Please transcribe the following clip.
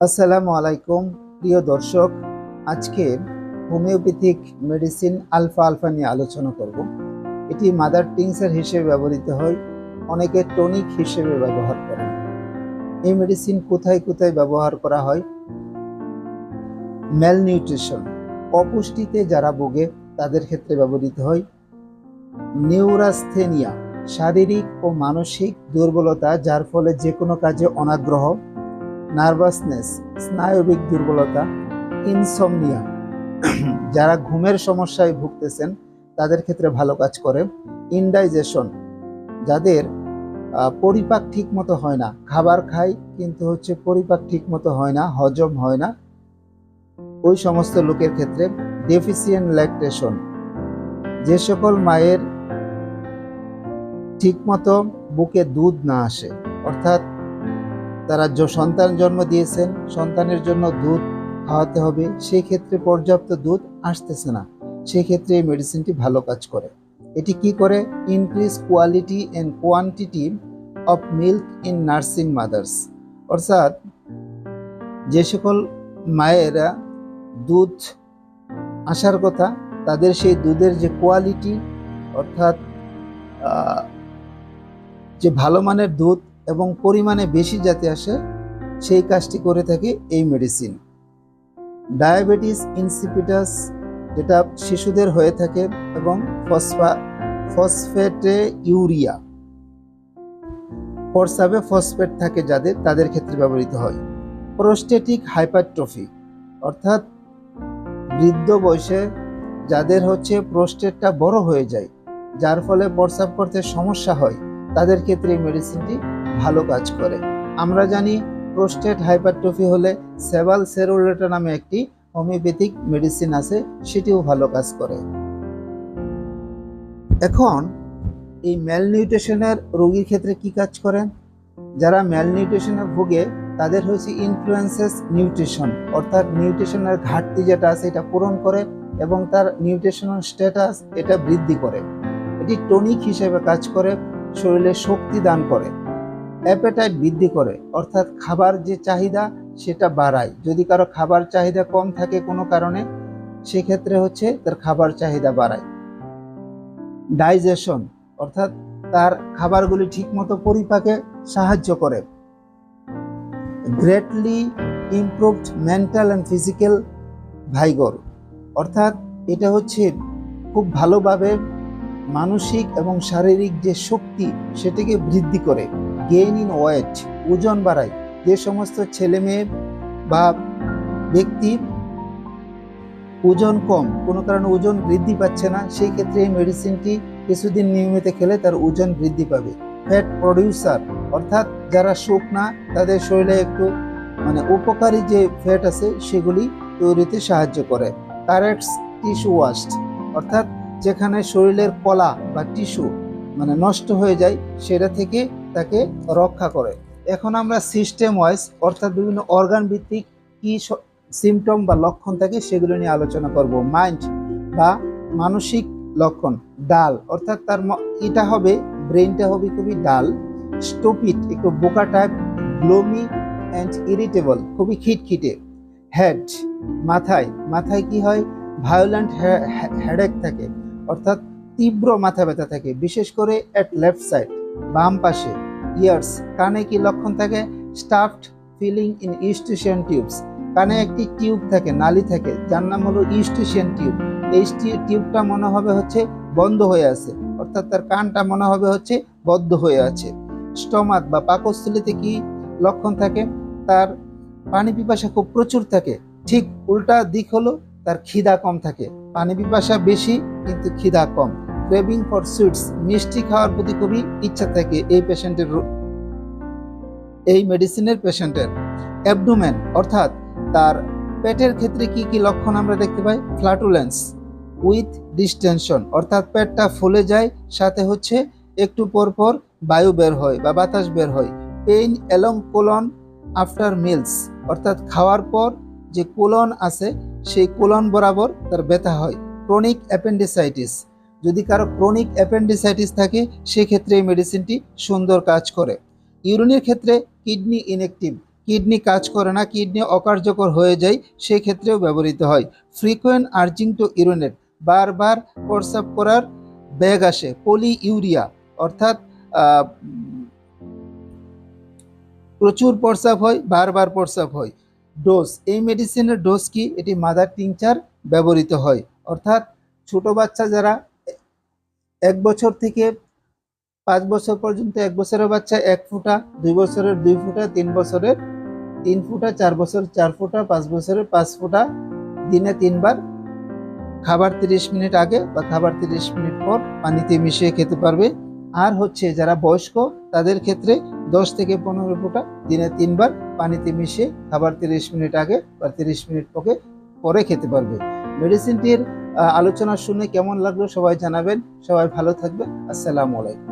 আসসালামু আলাইকুম, প্রিয় দর্শক। আজকে হোমিওপ্যাথিক মেডিসিন আলফা আলফা নিয়ে আলোচনা করব। এটি মাদার টিংসার হিসেবে ব্যবহৃত হয়, অনেকে টনিক হিসেবে ব্যবহার করেন। এই মেডিসিন কোথায় কোথায় ব্যবহার করা হয়? ম্যালনিউট্রিশন অপুষ্টিতে যারা ভোগে, তাদের ক্ষেত্রে ব্যবহৃত হয়। নিউরাস্থেনিয়া, শারীরিক ও মানসিক দুর্বলতা যার ফলে যে কোনো কাজে অনাগ্রহ নার্ভাসনেস, স্নায়বিক দুর্বলতা ইনসমনিয়া যারা ঘুমের সমস্যায় ভুগতেছেন, তাদের ক্ষেত্রে ভালো কাজ করে। ইনডাইজেশন যাদের পরিপাক ঠিক মতো হয় না। খাবার খায় কিন্তু হচ্ছে পরিপাক ঠিক মতো হয় না, হজম হয় না। ওই সমস্ত লোকের ক্ষেত্রে ডেফিসিয়েন্ট ল্যাকটেশন যে সকল মায়ের ঠিকমতো বুকে দুধ না আসে, অর্থাৎ তারা য- সন্তান জন্ম দিয়েছেন, সন্তানের জন্য দুধ খাওয়াতে হবে, সেই ক্ষেত্রে পর্যাপ্ত দুধ আসতেছে না। সেই ক্ষেত্রে এই মেডিসিনটি ভালো কাজ করে। এটি কি করে? Increase quality and quantity of milk in nursing mothers অর্থাৎ যে সকল মায়েরা দুধ আসার কথা, তাদের সেই দুধের যে কোয়ালিটি অর্থাৎ যে ভালো মানের দুধ এবং পরিমাণে বেশি যাতে আসে, সেই কাজটি করে থাকে এই মেডিসিন ডায়াবেটিস ইনসিপিটাস যেটা শিশুদের হয়ে থাকে, এবং ফসফা ফসফেটে ইউরিয়া প্রস্রাবে ফসফেট থাকে যাদের, তাদের ক্ষেত্রে ব্যবহৃত হয়। প্রোস্টেটিক হাইপারট্রফি অর্থাৎ বৃদ্ধ বয়সে যাদের হচ্ছে প্রোস্টেটটা বড় হয়ে যায়, যার ফলে প্রস্রাব করতে সমস্যা হয়, তাদের ক্ষেত্রে এই মেডিসিনটি ভালো কাজ করে। আমরা জানি প্রোস্টেট হাইপারট্রফি হলে সেভাল সেরোলেটা নামে একটি হোমিওপ্যাথিক মেডিসিন আছে, সেটিও ভালো কাজ করে। এখন, এই ম্যালনিউট্রিশনের রোগীর ক্ষেত্রে কি কাজ করেন যারা ম্যালনিউট্রিশনে ভুগে, তাদের হচ্ছে ইনফ্লুয়েন্সেস নিউট্রিশন অর্থাৎ নিউট্রিশনের ঘাটতি যেটা আছে, এটা পূরণ করে এবং তার নিউট্রিশনাল স্ট্যাটাস এটা বৃদ্ধি করে। এটি টনিক হিসেবে কাজ করে, শরীরে শক্তি দান করে। অ্যাপেটাইট বৃদ্ধি করে, অর্থাৎ খাবার যে চাহিদা সেটা বাড়ায়। যদি কারও খাবার চাহিদা কম থাকে কোনো কারণে, সেক্ষেত্রে হচ্ছে তার খাবার চাহিদা বাড়ায়। ডাইজেশন অর্থাৎ তার খাবারগুলি ঠিকমতো পরিপাকে সাহায্য করে। Greatly improved mental and physical vigour অর্থাৎ এটা হচ্ছে খুব ভালোভাবে মানসিক এবং শারীরিক যে শক্তি, সেটাকে বৃদ্ধি করে। গেইন ইন ওয়েট ওজন বাড়ায়। যে সমস্ত ছেলে মেয়ে বা ব্যক্তি ওজন কম, কোনো কারণে ওজন বৃদ্ধি পাচ্ছে না, সেই ক্ষেত্রে এই মেডিসিনটি কিছুদিন নিয়মিত খেলে তার ওজন বৃদ্ধি পাবে। ফ্যাট প্রডিউসার অর্থাৎ যারা শুকনা তাদের শরীরে একটু মানে উপকারী যে ফ্যাট আছে, সেগুলি তৈরিতে সাহায্য করে। কারেক্টস টিস্যু ওয়াস্ট অর্থাৎ যেখানে শরীরের কলা বা টিস্যু মানে নষ্ট হয়ে যায়, সেটা থেকে তাকে রক্ষা করে। এখন আমরা সিস্টেম ওয়াইজ অর্থাৎ বিভিন্ন অর্গান ভিত্তিক কি সিমটম বা লক্ষণ থাকে সেগুলো নিয়ে আলোচনা করব। মাইন্ড বা মানসিক লক্ষণ, ডাল। অর্থাৎ তার এটা হবে ব্রেনটা হবে খুবই ডাল স্টুপিড একটু বোকা টাইপ গ্লোমি অ্যান্ড ইরিটেবল খুবই খিটখিটে। হেড মাথায় মাথায় কি হয়? ভায়োলেন্ট হেডেক থাকে। অর্থাৎ তীব্র মাথা ব্যথা থাকে, বিশেষ করে অ্যাট লেফট সাইড বাম পাশে। ইয়ার্স কানে কি লক্ষণ থাকে? Stuffed feeling in eustachian tubes কানে একটি টিউব থাকে, নালি থাকে, যার নাম হলো ইস্টিশিয়ান টিউব এই টিউবটা মনে হবে হচ্ছে বন্ধ হয়ে আছে, অর্থাৎ তার কানটা মনে হবে হচ্ছে বদ্ধ হয়ে আছে। স্টমাক বা পাকস্থলিতে কি লক্ষণ থাকে? তার পানি পিপাসা খুব প্রচুর থাকে, ঠিক উল্টা দিক হলো তার খিদা কম থাকে। পানি পিপাসা বেশি, কিন্তু খিদা কম। ক্রেভিং ফর সুইটস মিষ্টি খাওয়ার প্রতি খুবই ইচ্ছা থাকে এই পেশেন্টের এই মেডিসিনের পেশেন্টের অ্যাবডোমেন অর্থাৎ তার পেটের ক্ষেত্রে কি কি লক্ষণ আমরা দেখতে পাই? ফ্ল্যাটুলেন্স উইথ ডিস্টেনশন অর্থাৎ পেটটা ফুলে যায়, সাথে হচ্ছে একটু পর পর বায়ু বের হয় বা বাতাস বের হয়। Pain along colon after meals অর্থাৎ খাওয়ার পর যে কোলন আছে, সেই কোলন বরাবর তার ব্যথা হয়। ক্রনিক অ্যাপেন্ডিসাইটিস যদি কারও ক্রনিক অ্যাপেন্ডিসাইটিস থাকে, সেক্ষেত্রে এই মেডিসিনটি সুন্দর কাজ করে। ইউরিনের ক্ষেত্রে কিডনি ইনএক্টিভ। কিডনি কাজ করে না, কিডনি অকার্যকর হয়ে যায়, সেক্ষেত্রেও ব্যবহৃত হয়। ফ্রিকোয়েন্ট আর্জিং টু ইউরিনেট, বারবার প্রস্রাব করার ব্যাগ আসে পলি ইউরিয়া অর্থাৎ প্রচুর প্রস্রাব হয়, বারবার প্রস্রাব হয়। ডোজ, এই মেডিসিনের ডোজ কি? এটি মাদার টিংচার ব্যবহৃত হয়। অর্থাৎ ছোট বাচ্চা যারা এক বছর থেকে পাঁচ বছর পর্যন্ত এক বছরের বাচ্চা, এক ফুটা, দুই বছরের দুই ফুটা, তিন বছরের তিন ফুটা, চার বছর চার ফুটা, পাঁচ বছরের পাঁচ ফুটা, দিনে তিনবার। খাবার তিরিশ মিনিট আগে বা খাবার তিরিশ মিনিট পর পানিতে মিশিয়ে খেতে পারবে। আর হচ্ছে যারা বয়স্ক, তাদের ক্ষেত্রে দশ থেকে পনেরো ফুটা দিনে তিনবার পানিতে মিশিয়ে খাবার তিরিশ মিনিট আগে বা তিরিশ মিনিট পরে পরে খেতে পারবে। মেডিসিনটির আলোচনা শুনে কেমন লাগল সবাই জানাবেন। সবাই ভালো থাকবেন। আসসালামু আলাইকুম।